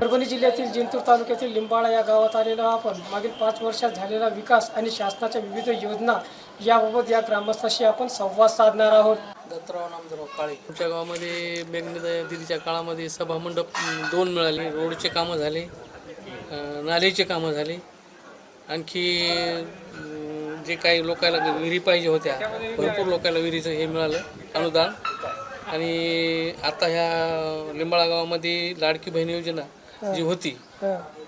परभणी जिल्ह्यातील जिंतूर तालुक्यातील लिंबाळा या गावात आलेलो आपण. मागील पाच वर्षात झालेला विकास आणि शासनाच्या विविध योजना याबाबत या ग्रामस्थाशी आपण संवाद साधणार आहोत. दत्तराव नामदराव काळे. आमच्या गावामध्ये मेघना दिदीच्या काळामध्ये सभामंडप दोन मिळाले. रोडचे कामं झाले नालेचे नालीचे कामं झाले. आणखी जे काही लोकायला विहिरी पाहिजे होत्या भरपूर लोकायला विहिरीचं हे मिळालं अनुदान. आणि आता ह्या लिंबाळा गावामध्ये लाडकी बहीण योजना जी होती.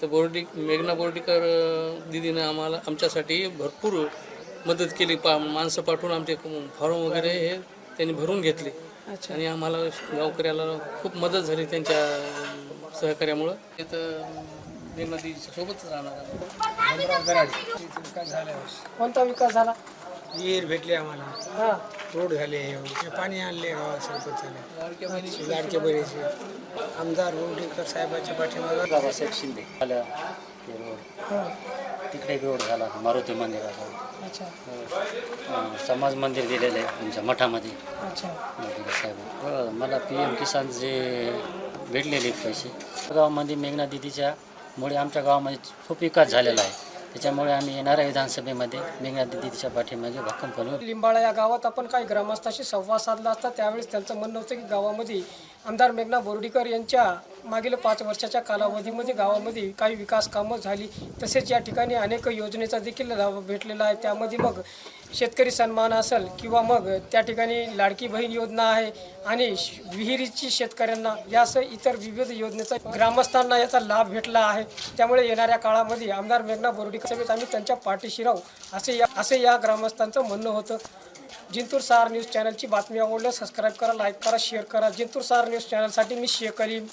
तर बोर्डी मेघना बोर्डीकर दिदीनं आम्हाला आमच्यासाठी भरपूर मदत केली. पा माणसं पाठवून आमचे फॉर्म वगैरे हे त्यांनी भरून घेतले. आणि आम्हाला गावकऱ्याला खूप मदत झाली त्यांच्या सहकार्यामुळं. तिथं मेघना दिदीच्या सोबतच राहणार. कोणता विकास झाला? विहीर भेटले आम्हाला. हा. रोड झाले पाणी आणले गावात सरपंच लाडक्या बहिणीची लाडके बरेचसे आमदार रोडीकर साहेबाच्या पाठीमागे. बाबासाहेब शिंदे. ते रोड. हं. तिकडे एक रोड झाला मारुती मंदिराचा अच्छा. अं, समाज मंदिर दिलेलं आहे तुमच्या मठामध्ये. अच्छा. मोदी साहेब. बरं, मला पी एम किसान जे भेटलेले पैसे गावामध्ये मेघना दिदीच्या मुळे आमच्या गावामध्ये खूप विकास झालेला आहे. त्याच्यामुळे आम्ही येणाऱ्या विधानसभेमध्ये. मेघना दिदीच्या पाठीमागे भक्कम करू लिंबाळा या गावात आपण काही ग्रामस्थाशी संवाद साधला असता त्यावेळेस त्यांचं म्हणणं होतं की गावामध्ये आमदार मेघना बोर्डीकर यांच्या मागील पाच वर्षाच्या कालावधीमध्ये गावामध्ये काही विकास कामं झाली. तसेच या ठिकाणी अनेक योजनेचा देखील लाभ भेटलेला आहे. त्यामध्ये मग शेतकरी सन्मान असेल किंवा मग त्या ठिकाणी लाडकी बहीण योजना आहे आणि श- विहिरीची शेतकऱ्यांना यासह इतर विविध योजनेचा ग्रामस्थांना याचा लाभ भेटला आहे. त्यामुळे येणाऱ्या काळामध्ये आमदार मेघना बोर्डीकर समेत आम्ही त्यांच्या पाठीशी राहू असे या असे या ग्रामस्थांचं म्हणणं होतं. जिंतूर सहार न्यूज चॅनलची बातमी आवडलं सबस्क्राईब करा लाईक करा शेअर करा. जिंतूर सहार न्यूज चॅनलसाठी मी शेख अलीम